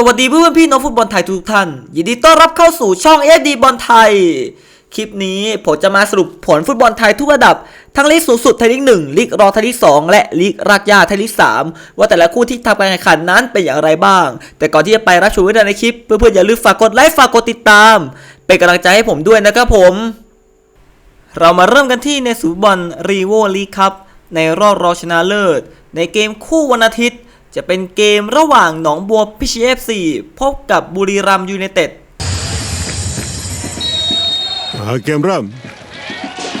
สวัสดีเพื่อนพี่น้องฟุตบอลไทยทุกท่าน ยินดีต้อนรับเข้าสู่ช่อง SD บอลไทย คลิปนี้ผมจะมาสรุปผลฟุตบอลไทยทุกระดับ ทั้งลีกสูงสุดไทยลีกหนึ่งลีกรองไทยลีกสองและลีกรากหญ้าไทยลีกสามว่าแต่ละคู่ที่ทำการแข่งขันนั้นเป็นอย่างไรบ้าง แต่ก่อนที่จะไปรับชมวิดีโอในคลิป เพื่อนๆอย่าลืมฝากกดไลค์ฝากกดติดตาม เป็นกำลังใจให้ผมด้วยนะครับผม เรามาเริ่มกันที่ในสูบอลรีโวลีครับในรอบรองชนะเลิศ ในเกมคู่วันอาทิตย์ จะเป็นเกมระหว่างหนองบัวพิชเอฟซีพบกับบุรีรัมยูไนเต็ดอ่าเกมเริ่ม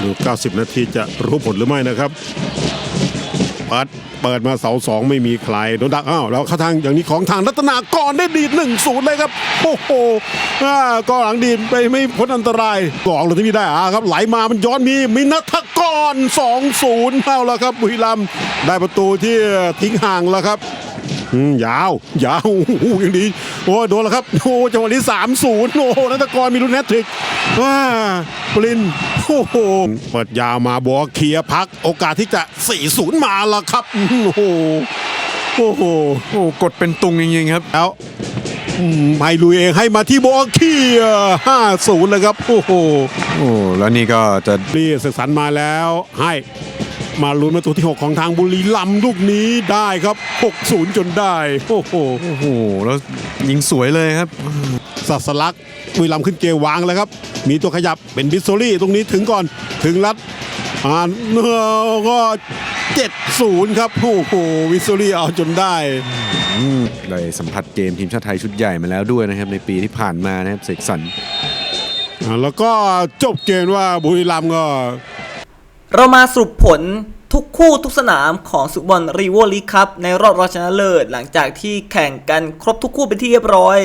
ดู 90 นาทีจะรู้ผลหรือไม่นะครับ ปัด เปิดมาเสาสองไม่มีใครโดนดักอ้าวแล้วเข้าทางอย่างนี้ของทางรัตนากรได้ดีดหนึ่งศูนย์เลยครับโอ้โหก็หลังดีดไปไม่พ้นอันตรายกองเลยที่นี่ได้อ่าครับไหลมามันย้อนมีมินัทกร2 0เอาแล้วครับบุรีรัมย์ได้ประตูที่ทิ้งห่างแล้วครับอืมยาวยาวอย่างดีโอ้โดนแล้วครับโอ้จังหวะนี้สามศูนย์โอ้นัตกรมีลุ้นแฮตทริก ว้าปรินโอ้โหเปิดยาวมาบัวเคลียร์พัก โอกาสที่จะสี่ศูนย์มาแล้วครับอืมโอ้โหโอ้โหโอ้กดเป็นตุงจริงๆครับแล้วอืมไม่ลุยเองให้มาที่บัวเคลียร์ห้าศูนย์เลยครับโอ้โหโอ้แล้วนี่ก็จะรีศึกสันมาแล้วให้ มาลุ้นประตูที่ 6 ของทางบุรีรัมย์ลูกนี้ได้ครับ 6-0 จนได้ โอ้โหโอ้โห แล้วยิงสวยเลยครับสัสลักษณ์บุรีรัมย์ขึ้นเกมวางแล้วครับ มีตัวขยับเป็นบิสโซลี่ตรงนี้ถึงก่อนถึงรัดอ่าเนื้อก็7-0ครับ โอ้โหวิสโซลี่เอาจนได้อืมได้สัมผัสเกมทีมชาติไทยชุดใหญ่มาแล้วด้วยนะครับ ในปีที่ผ่านมานะครับเสกสรรอ่าแล้วก็จบเกมว่าบุรีรัมย์ก็ เรามาสรุปผลทุกคู่ทุกสนามของสุบอลรีโวอร์ลีครับในรอบรองชนะเลิศหลังจากที่แข่งกันครบทุกคู่เป็นที่เรียบร้อย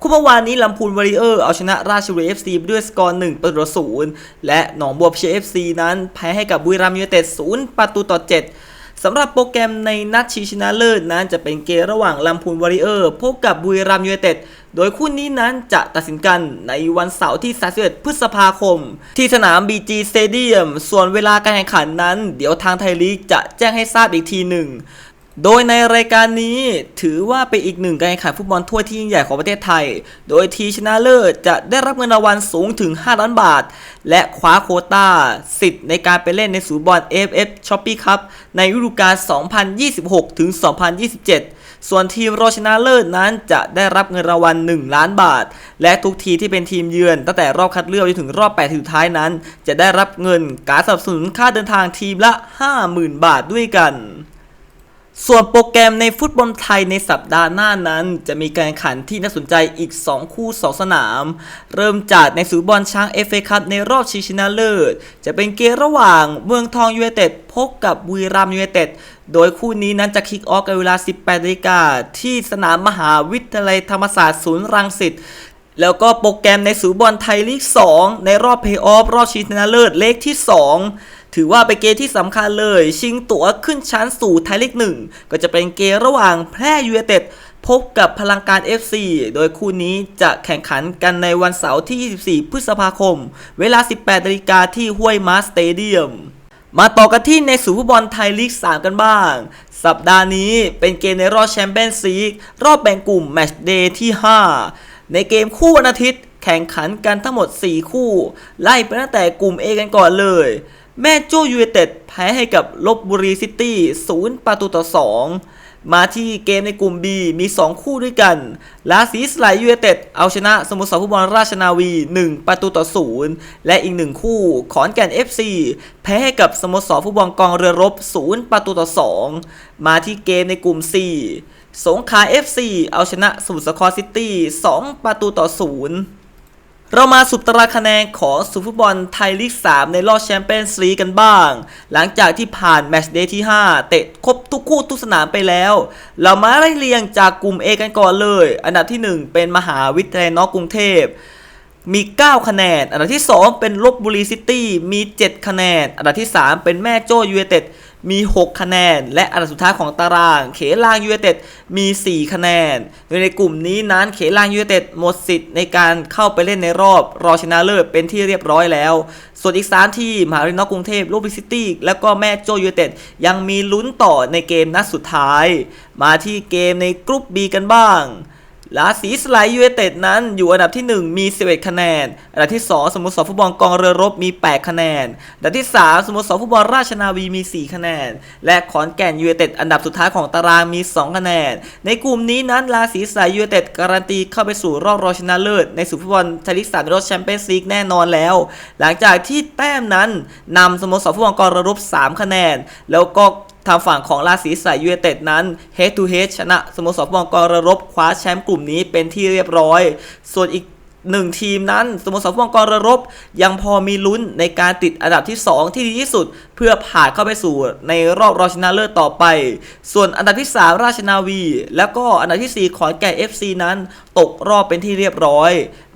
คู่เมื่อวานนี้ลำพูนวอริเออร์เอาชนะราชบุรีเอฟซีด้วยสกอร์1ประตูศูนย์และหนองบัวพิเชษเอฟซีนั้นแพ้ให้กับบุรีรัมย์ยูไนเต็ด0ประตูต่อ 7สำหรับโปรแกรมในนัดชิงชนะเลิศนั้นจะเป็นเกมระหว่างลำพูนวอริเออร์พบกับบุรีรัมย์ยูไนเต็ด โดยคู่นี้นั้นจะตัดสินกันในวันเสาร์ที่ 31 พฤษภาคม ที่สนาม BG Stadium ส่วนเวลาการแข่งขันนั้น เดี๋ยวทางไทยลีกจะแจ้งให้ทราบอีกทีหนึ่ง โดยในรายการนี้ถือว่าเป็นอีกหนึ่งการแข่งขันฟุตบอลถ้วยที่ยิ่งใหญ่ของประเทศไทย โดยทีชนะเลิศจะได้รับเงินรางวัลสูงถึง 5 ล้านบาท และคว้าโคต้า สิทธิ์ในการไปเล่นในสูนย์บอล AFF Shopee Cup ในฤดูกาล 2026 ถึง 2027 ส่วนทีมรอชนะเลิศนั้นจะได้รับเงินรางวัล 1 ล้านบาท และทุกทีที่เป็นทีมเยือน ตั้งแต่รอบคัดเลือกจนถึงรอบ8ทีสุดท้ายนั้น จะได้รับเงินการสนับสนุนค่าเดินทางทีมละ 50,000 บาทด้วยกัน ส่วนโปรแกรมในฟุตบอลไทยในสัปดาห์หน้านั้น จะมีการแข่งขันที่น่าสนใจอีก 2 คู่ 2 สนาม เริ่มจากในศูนย์บอลช้างเอฟเอคัพในรอบชิงชนะเลิศ จะเป็นเกมระหว่างเมืองทองยูไนเต็ดพบกับบุรีรัมย์ยูไนเต็ด โดยคู่นี้นั้นจะคิกออฟกันเวลา 18นาฬิกาที่สนามมหาวิทยาลัยธรรมศาสตร์ศูนย์รังสิตแล้วก็โปรแกรมในสูบอลไทยลีก 2 ในรอบเพย์ออฟรอบชิงชนะเลิศเลขที่ 2 ถือว่าเป็นเกมที่สำคัญเลย ชิงตั๋วขึ้นชั้นสู่ไทยลีก1ก็จะเป็นเกมระหว่างแพร่ยูไนเต็ดพบกับพลังการ FC โดยคู่นี้จะแข่งขันกันในวันเสาร์ที่ 24 พฤษภาคม เวลา 18นาฬิกาที่ห้วยม้าสเตเดียม มาต่อกันที่ในสูฟุตบอลไทยลีก 3 กันบ้าง สัปดาห์นี้เป็นเกมในรอบแชมเปี้ยนส์ลีกรอบแบ่งกลุ่มแมตช์เดย์ที่ 5 ในเกมคู่วันอาทิตย์แข่งขันกันทั้งหมด 4 คู่ ไล่ไปตั้งแต่กลุ่ม A กันก่อนเลย แม่โจ้ยูไนเต็ดแพ้ให้กับลบบุรีซิตี้0ประตูต่อ 2 มาที่เกมในกลุ่ม B มี 2 คู่ด้วยกัน ลาซีสไลยูไนเต็ดเอาชนะสโมสรฟุตบอลราชนาวี 1 ประตูต่อ 0 และอีก 1 คู่ ขอนแก่น FC แพ้ให้กับสโมสรฟุตบอลกองเรือรบ 0 ประตูต่อ 2 มาที่เกมในกลุ่ม C สงขลา FC เอาชนะสมุทรสาครซิตี้ 2 ประตูต่อ 0 เรามาสุดตารางคะแนนของสุฟุตบอลไทยลีก 3 ในรอบแชมเปี้ยนส์ลีกกันบ้าง หลังจากที่ผ่านแมตช์เดย์ที่ 5 เตะครบทุกคู่ทุกสนามไปแล้ว เรามาไล่เรียงจากกลุ่ม A กันก่อนเลย อันดับที่ 1 เป็นมหาวิทยาลัยนอกกรุงเทพมี 9 คะแนน อันดับที่ 2 เป็นลบบุรีซิตี้มี 7 คะแนน อันดับที่ 3 เป็นแม่โจ้ยูไนเต็ด มี 6 คะแนน และอันดับสุดท้ายของตาราง เขลางยูไนเต็ดมี 4 คะแนน โดยในกลุ่มนี้นั้นเขลางยูไนเต็ดหมดสิทธิ์ในการเข้าไปเล่นในรอบรอชนะเลิศเป็นที่เรียบร้อยแล้ว ส่วนอีก 3 ที่มหาวิทยาลัยนอกกรุงเทพลบบุรีซิตี้และก็แม่โจยูไนเต็ดยังมีลุ้นต่อในเกมนัดสุดท้าย มาที่เกมในกรุ๊ป B กันบ้าง ราศีสไลด์ยูไนเต็ดนั้นอยู่อันดับที่ 1 มี 11 คะแนน อันดับที่ 2 สโมสรฟุตบอลกองเรือรบมี 8 คะแนน อันดับที่ 3 สโมสรฟุตบอลราชนาวีมี 4 คะแนน และขอนแก่นยูไนเต็ดอันดับสุดท้ายของตารางมี 2 คะแนน ในกลุ่มนี้นั้นราศีสไลด์ยูไนเต็ดการันตีเข้าไปสู่รอบรองชนะเลิศในสู่ฟุตบอลไทยลีก3ในรอบแชมเปี้ยนส์ลีกแน่นอนแล้ว หลังจากที่แต้มนั้นนำสโมสรฟุตบอลกองเรือรบ 3 คะแนน แล้วก็ ทางฝั่งของราศีสายยูเอเต็ดนั้น head to head ชนะสโมสรฟุตบอลกรรบคว้าแชมป์กลุ่มนี้เป็นที่เรียบร้อย ส่วนอีกหนึ่งทีมนั้นสโมสรฟุตบอลกรรบยังพอมีลุ้นในการติดอันดับที่ 2 ที่ดีที่สุด เพื่อผ่านเข้าไปสู่ในรอบรองชนะเลิศต่อไป ส่วนอันดับที่ 3 ราชนาวี แล้วก็อันดับทีสี่ 4 ขอนแก่น FC นั้นตกรอบเป็นที่เรียบร้อย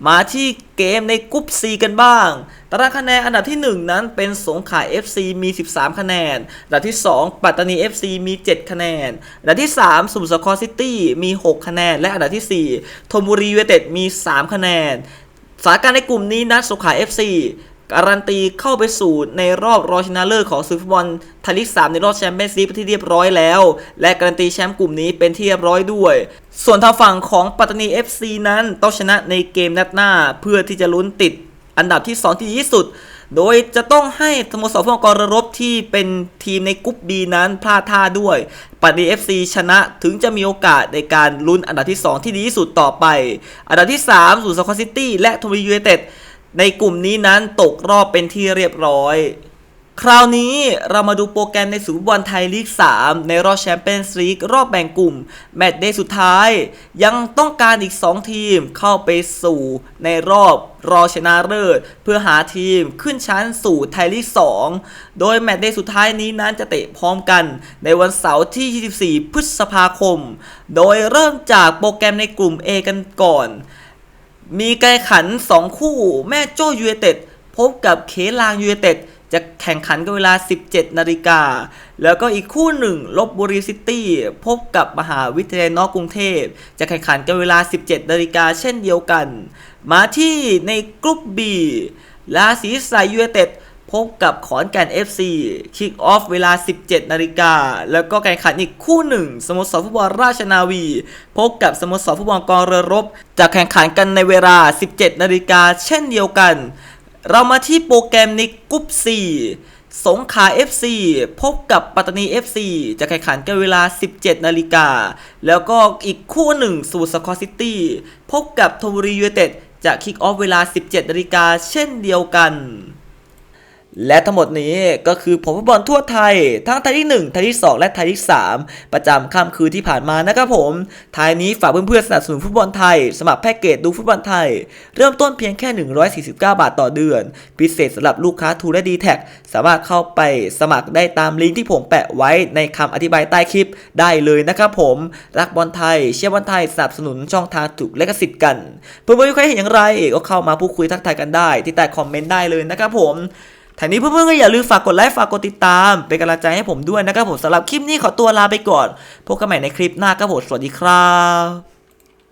มาที่เกมในกรุ๊ป C กันบ้าง ตารางคะแนนอันดับที่ 1 นั้นเป็นสงขลา FC มี 13 คะแนน อันดับที่ 2 ปัตตานี FC มี 7 คะแนน อันดับที่ 3 สมุทรสาครซิตี้มี 6 คะแนน และอันดับที่ 4ธนบุรียูไนเต็ดมี 3 คะแนนสถานการณ์ในกลุ่มนี้นะสงขลา FC การันตีเข้าไปสู่ในรอบรองชนะเลิศของซูเปอร์บอลไทยลีก3ในรอบแชมเปี้ยนส์ลีกที่เรียบร้อยแล้ว และการันตีแชมป์กลุ่มนี้เป็นที่เรียบร้อยด้วย ส่วนทางฝั่งของปัตตานี FC นั้นต้องชนะในเกมนัดหน้า เพื่อที่จะลุ้นติดอันดับที่ 2 ที่ดีที่สุด โดยจะต้องให้สโมสรฟุตบอลกรรบที่เป็นทีมในกรุ๊ป B นั้นพลาดท่าด้วย ปัตตานี FC ชนะถึงจะมีโอกาสในการลุ้นอันดับที่ 2 ที่ดีที่สุดต่อไป อันดับที่3สู่สกอตซิตี้และทวียูไนเต็ด ในกลุ่มนี้นั้นตกรอบเป็นที่เรียบร้อย คราวนี้เรามาดูโปรแกรมในสุดฟุตบอลไทยลีก 3 ในรอบแชมเปี้ยนส์ลีกรอบแบ่งกลุ่ม แมตช์เดย์สุดท้าย ยังต้องการอีก 2 ทีมเข้าไปสู่ในรอบรอชนะเลิศเพื่อหาทีมขึ้นชั้นสู่ไทยลีก 2 โดยแมตช์เดย์สุดท้ายนี้นั้นจะเตะพร้อมกันในวันเสาร์ที่ 24 พฤษภาคม โดยเริ่มจากโปรแกรมในกลุ่ม A กันก่อน มีการแข่งขัน 2 คู่ แม่โจ้ยูเอเต็ดพบกับเคลางยูเอเต็ดจะแข่งขันกันเวลา 17 นาฬิกา แล้วก็อีกคู่หนึ่งลบบุรีซิตี้ พบกับมหาวิทยาลัยนอกกรุงเทพ จะแข่งขันกันเวลา 17 นาฬิกาเช่นเดียวกัน มาที่ในกลุ่ม B ราศีสายยูเอเต็ด พบกับขอนแก่น FC คิกออฟเวลา 17 นาฬิกา แล้วก็การขันอีกคู่หนึ่ง สโมสรฟุตบอลราชนาวี พบกับสโมสรฟุตบอลกองเรือรบ จะแข่งขันกันในเวลา 17 นาฬิกาเช่นเดียวกัน เรามาที่โปรแกรมในกรุ๊ป 4สงขลา FC พบกับปัตตานี FC จะแข่งขันกันเวลา 17 นาฬิกา แล้วก็อีกคู่หนึ่งสูตรสกอตซิตี้ พบกับทบุรียูไนเต็ดจะคิกออฟเวลา 17 นาฬิกาเช่นเดียวกัน และทั้งหมดนี้ก็คือผลฟุตบอลทั่วไทย ทั้งไทยที่ 1 ไทยที่ 2 และไทยที่ 3 ประจำค่ำคืนที่ผ่านมานะครับผมท้ายนี้ฝากเพื่อนๆสนับสนุนฟุตบอลไทย สมัครแพ็กเกจดูฟุตบอลไทย เริ่มต้นเพียงแค่ 149 บาทต่อเดือน พิเศษสำหรับลูกค้าทูและดีแท็สามารถเข้าไปสมัครได้ตามลิงก์ที่ผมแปะไว้ในคำอธิบายใต้คลิปได้เลยนะครับผมรักบอลไทย เชียร์บอลไทยสนับสนุนช่องทางถูกและกสิทธิ์กันเพื่อนๆใครเห็นอย่างไรก็เข้ามาพูดคุยทักทายกันได้ ที่ใต้คอมเมนต์ได้เลยนะครับผม ทางนี้เพื่อนๆก็อย่าลืมฝากกดไลค์ฝากกดติดตาม เป็นกำลังใจให้ผมด้วยนะครับผมสำหรับคลิปนี้ขอตัวลาไปก่อน พบกันใหม่ในคลิปหน้าครับผมสวัสดีครับ